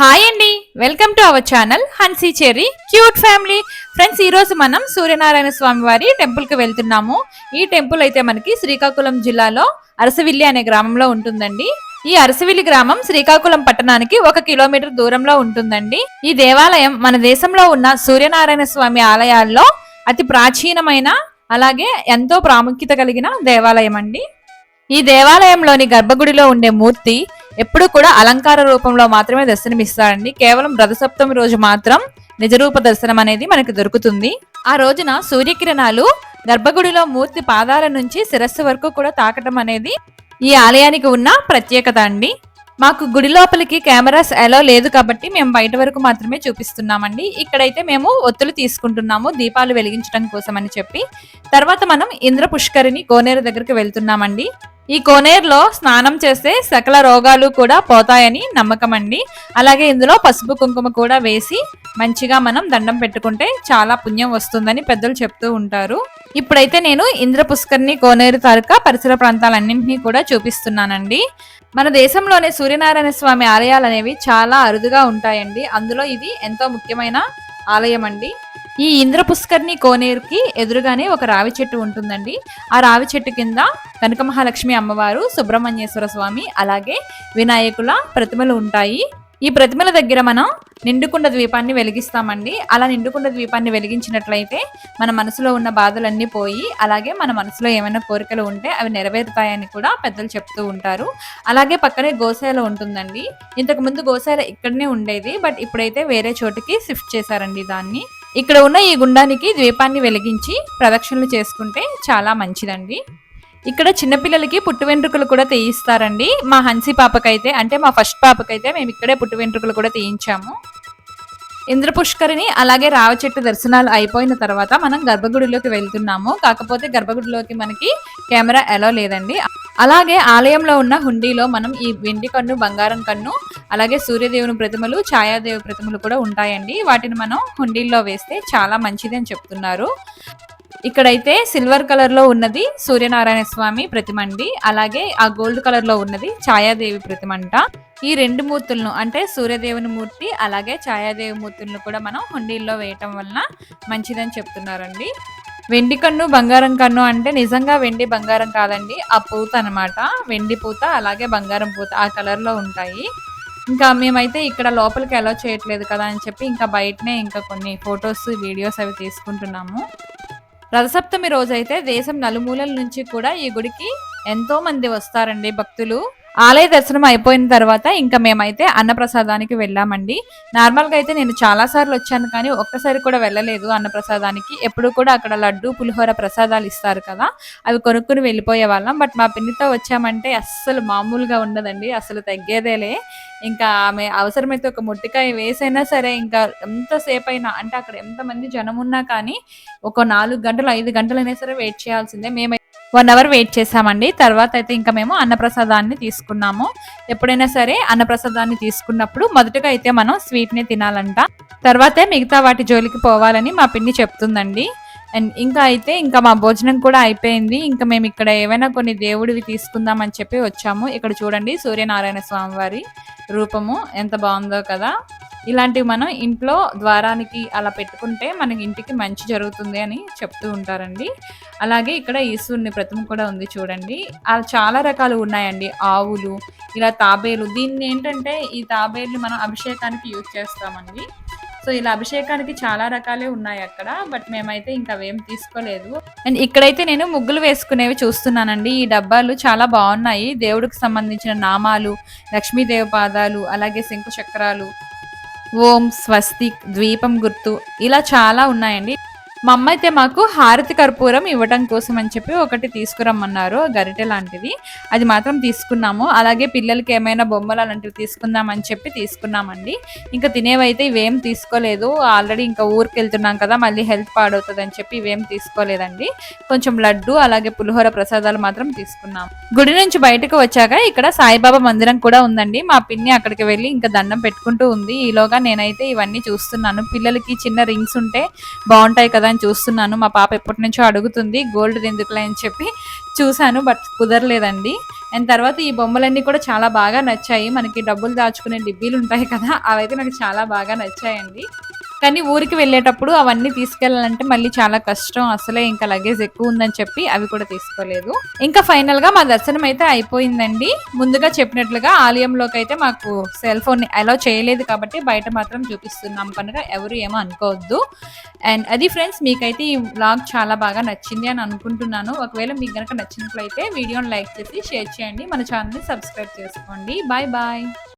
Hi అండి. Welcome to our channel Hansi Cherry cute family. Friends ఈరోజు మనం సూర్యనారాయణ స్వామి వారి టెంపుల్కి వెళ్తున్నాము. ఈ టెంపుల్ అయితే మనకి శ్రీకాకుళం జిల్లాలో అరసవిల్లి అనే గ్రామంలో ఉంటుందండి. ఈ అరసవిల్లి గ్రామం శ్రీకాకుళం పట్టణానికి ఒక కిలోమీటర్ దూరంలో ఉంటుందండి. ఈ దేవాలయం మన దేశంలో ఉన్న సూర్యనారాయణ స్వామి ఆలయాల్లో అతి ప్రాచీనమైన అలాగే ఎంతో ప్రాముఖ్యత కలిగిన దేవాలయం అండి ఈ దేవాలయంలోని గర్భగుడిలో ఉండే మూర్తి ఎప్పుడు కూడా అలంకార రూపంలో మాత్రమే దర్శనమిస్తారండి. కేవలం రథసప్తమి రోజు మాత్రం నిజరూప దర్శనం అనేది మనకు దొరుకుతుంది. ఆ రోజున సూర్యకిరణాలు గర్భగుడిలో మూర్తి పాదాల నుంచి శిరస్సు వరకు కూడా తాకటం అనేది ఈ ఆలయానికి ఉన్న ప్రత్యేకత అండి. మాకు గుడి లోపలికి కెమెరాస్ ఎలా లేదు కాబట్టి మేము బయట వరకు మాత్రమే చూపిస్తున్నామండి. ఇక్కడైతే మేము ఒత్తులు తీసుకుంటున్నాము దీపాలు వెలిగించడం కోసం అని చెప్పి. తర్వాత మనం ఇంద్ర పుష్కరిని కోనేరు దగ్గరికి వెళ్తున్నామండి. ఈ కోనేరులో స్నానం చేస్తే సకల రోగాలు కూడా పోతాయని నమ్మకం అండి. అలాగే ఇందులో పసుపు కుంకుమ కూడా వేసి మంచిగా మనం దండం పెట్టుకుంటే చాలా పుణ్యం వస్తుందని పెద్దలు చెప్తూ ఉంటారు. ఇప్పుడైతే నేను ఇంద్ర పుష్కర్ని కోనేరు తాలూకా పరిసర ప్రాంతాలన్నింటినీ కూడా చూపిస్తున్నానండి. మన దేశంలోనే సూర్యనారాయణ స్వామి ఆలయాలు అనేవి చాలా అరుదుగా ఉంటాయండి. అందులో ఇది ఎంతో ముఖ్యమైన ఆలయం అండి ఈ ఇంద్ర పుష్కర్ని కోనేరుకి ఎదురుగానే ఒక రావి చెట్టు ఉంటుందండి. ఆ రావి చెట్టు కింద కనక మహాలక్ష్మి అమ్మవారు సుబ్రహ్మణ్యేశ్వర స్వామి అలాగే వినాయకుల ప్రతిమలు ఉంటాయి. ఈ ప్రతిమల దగ్గర మనం నిండుకుండ ద్వీపాన్ని వెలిగిస్తామండి. అలా నిండుకుండ ద్వీపాన్ని వెలిగించినట్లయితే మన మనసులో ఉన్న బాధలన్నీ పోయి అలాగే మన మనసులో ఏమైనా కోరికలు ఉంటే అవి నెరవేరుతాయని కూడా పెద్దలు చెప్తూ ఉంటారు. అలాగే పక్కనే గోశాల ఉంటుందండి. ఇంతకు ముందు గోశాల ఇక్కడనే ఉండేది. బట్ ఇప్పుడైతే వేరే చోటుకి షిఫ్ట్ చేశారండి దాన్ని. ఇక్కడ ఉన్న ఈ గుండానికి ద్వీపాన్ని వెలిగించి ప్రదక్షిణలు చేసుకుంటే చాలా మంచిదండి. ఇక్కడ చిన్నపిల్లలకి పుట్టు వెంట్రుకలు కూడా తీయిస్తారండి. మా హన్సీ పాపకైతే అంటే మా ఫస్ట్ పాపకైతే మేము ఇక్కడే పుట్టు వెంట్రుకలు కూడా తీయించాము. ఇంద్ర పుష్కరిని అలాగే రావ చెట్టు దర్శనాలు అయిపోయిన తర్వాత మనం గర్భగుడిలోకి వెళ్తున్నాము. కాకపోతే గర్భగుడిలోకి మనకి కెమెరా ఎలా లేదండి. అలాగే ఆలయంలో ఉన్న హుండీలో మనం ఈ వెండి కన్ను బంగారం కన్ను అలాగే సూర్యదేవుని ప్రతిమలు ఛాయాదేవి ప్రతిమలు కూడా ఉంటాయండి. వాటిని మనం హుండీల్లో వేస్తే చాలా మంచిది అని చెప్తున్నారు. ఇక్కడైతే సిల్వర్ కలర్లో ఉన్నది సూర్యనారాయణ స్వామి ప్రతిమ అండి అలాగే ఆ గోల్డ్ కలర్లో ఉన్నది ఛాయాదేవి ప్రతిమ అంట ఈ రెండు మూర్తులను అంటే సూర్యదేవుని మూర్తి అలాగే ఛాయాదేవి మూర్తులను కూడా మనం హుండీల్లో వేయటం వలన మంచిదని చెప్తున్నారండి. వెండి కన్ను బంగారం కన్ను అంటే నిజంగా వెండి బంగారం కాదండి ఆ పూత అనమాట వెండి పూత అలాగే బంగారం పూత ఆ కలర్లో ఉంటాయి. ఇంకా మేమైతే ఇక్కడ లోపలికి అలో చేయట్లేదు కదా అని చెప్పి ఇంకా బయటనే ఇంకా కొన్ని ఫొటోస్ వీడియోస్ అవి తీసుకుంటున్నాము. రథసప్తమి రోజైతే దేశం నలుమూలల నుంచి కూడా ఈ గుడికి ఎంతోమంది వస్తారండి భక్తులు. ఆలయ దర్శనం అయిపోయిన తర్వాత ఇంకా మేమైతే అన్నప్రసాదానికి వెళ్ళామండి. నార్మల్గా అయితే నేను చాలా సార్లు వచ్చాను కానీ ఒక్కసారి కూడా వెళ్ళలేదు అన్నప్రసాదానికి. ఎప్పుడు కూడా అక్కడ లడ్డు పులిహోర ప్రసాదాలు ఇస్తారు కదా అవి కొనుక్కుని వెళ్ళిపోయే వాళ్ళం. బట్ మా పిన్నితో వచ్చామంటే అస్సలు మామూలుగా ఉండదండి అసలు తగ్గేదేలే. ఇంకా ఆమె అవసరమైతే ఒక ముట్టికాయ వేసైనా సరే ఇంకా ఎంతసేపు అయినా అంటే అక్కడ ఎంతమంది జనం ఉన్నా కానీ ఒక నాలుగు గంటలు ఐదు గంటలైనా సరే వెయిట్ చేయాల్సిందే. మేము వన్ అవర్ వెయిట్ చేసామండి. తర్వాత అయితే ఇంకా మేము అన్నప్రసాదాన్ని తీసుకున్నాము. ఎప్పుడైనా సరే అన్నప్రసాదాన్ని తీసుకున్నప్పుడు మొదటగా అయితే మనం స్వీట్ని తినాలంట. తర్వాతే మిగతా వాటి జోలికి పోవాలని మా పిన్ని చెప్తుందండి. అండ్ ఇంకా అయితే ఇంకా మా భోజనం కూడా అయిపోయింది. ఇంకా మేము ఇక్కడ ఏమైనా కొన్ని దేవుడివి తీసుకుందాం అని చెప్పి వచ్చాము. ఇక్కడ చూడండి సూర్యనారాయణ స్వామి వారి రూపము ఎంత బాగుందో కదా. ఇలాంటివి మనం ఇంట్లో ద్వారానికి అలా పెట్టుకుంటే మనకి ఇంటికి మంచి జరుగుతుంది అని చెప్తూ ఉంటారండి. అలాగే ఇక్కడ ఈశ్వరుని ప్రతిమ కూడా ఉంది చూడండి. అలా చాలా రకాలు ఉన్నాయండి. ఆవులు ఇలా తాబేలు. దీన్ని ఏంటంటే ఈ తాబేలు మనం అభిషేకానికి యూజ్ చేస్తామండి. సో ఇలా అభిషేకానికి చాలా రకాలే ఉన్నాయి అక్కడ బట్ మేమైతే ఇంకా అవేం తీసుకోలేదు. అండ్ ఇక్కడైతే నేను ముగ్గులు వేసుకునేవి చూస్తున్నానండి. ఈ డబ్బాలు చాలా బాగున్నాయి. దేవుడికి సంబంధించిన నామాలు లక్ష్మీదేవి పాదాలు అలాగే శంకు చక్రాలు ఓం స్వస్తిక్ ద్వీపం గుర్తు ఇలా చాలా ఉన్నాయండి. మా అమ్మ అయితే మాకు హారతి కర్పూరం ఇవ్వటం కోసం అని చెప్పి ఒకటి తీసుకురమ్మన్నారు గరిటె లాంటిది. అది మాత్రం తీసుకున్నాము. అలాగే పిల్లలకి ఏమైనా బొమ్మలు అలాంటివి తీసుకుందామని చెప్పి తీసుకున్నామండి. ఇంకా తినేవైతే ఇవేం తీసుకోలేదు. ఆల్రెడీ ఇంకా ఊరికి వెళ్తున్నాం కదా మళ్ళీ హెల్త్ పాడవుతుంది అని చెప్పి ఇవేం తీసుకోలేదండి. కొంచెం లడ్డు అలాగే పులిహోర ప్రసాదాలు మాత్రం తీసుకున్నాం గుడి నుంచి బయటకు వచ్చాక ఇక్కడ సాయిబాబా మందిరం కూడా ఉందండి. మా పిన్ని అక్కడికి వెళ్ళి ఇంకా దండం పెట్టుకుంటూ ఉంది. ఈలోగా నేనైతే ఇవన్నీ చూస్తున్నాను. పిల్లలకి చిన్న రింగ్స్ ఉంటే బాగుంటాయి కదా అని చూస్తున్నాను. మా పాప ఎప్పటి నుంచో అడుగుతుంది గోల్డ్ ఎందుకులే? అని చెప్పి చూశాను బట్ కుదరలేదండి. అండ్ తర్వాత ఈ బొమ్మలన్నీ కూడా చాలా బాగా నచ్చాయి. మనకి డబ్బులు దాచుకునే డిబ్బీలు ఉంటాయి కదా అవైతే నాకు చాలా బాగా నచ్చాయండి. కానీ ఊరికి వెళ్ళేటప్పుడు అవన్నీ తీసుకెళ్ళాలంటే మళ్ళీ చాలా కష్టం. అసలే ఇంకా లగేజ్ ఎక్కువ ఉందని చెప్పి అవి కూడా తీసుకోలేదు. ఇంకా ఫైనల్గా మా దర్శనం అయితే అయిపోయిందండి. ముందుగా చెప్పినట్లుగా ఆలయంలోకి అయితే మాకు సెల్ ఫోన్ అలౌ చేయలేదు కాబట్టి బయట మాత్రం చూపిస్తున్నాం కనుక ఎవరు ఏమో అనుకోవద్దు. అండ్ అది ఫ్రెండ్స్ మీకైతే ఈ వ్లాగ్ చాలా బాగా నచ్చింది అని అనుకుంటున్నాను. ఒకవేళ మీకు కనుక నచ్చినట్లయితే వీడియోని లైక్ చేసి షేర్ చేయండి. మన ఛానల్ని సబ్స్క్రైబ్ చేసుకోండి. Bye bye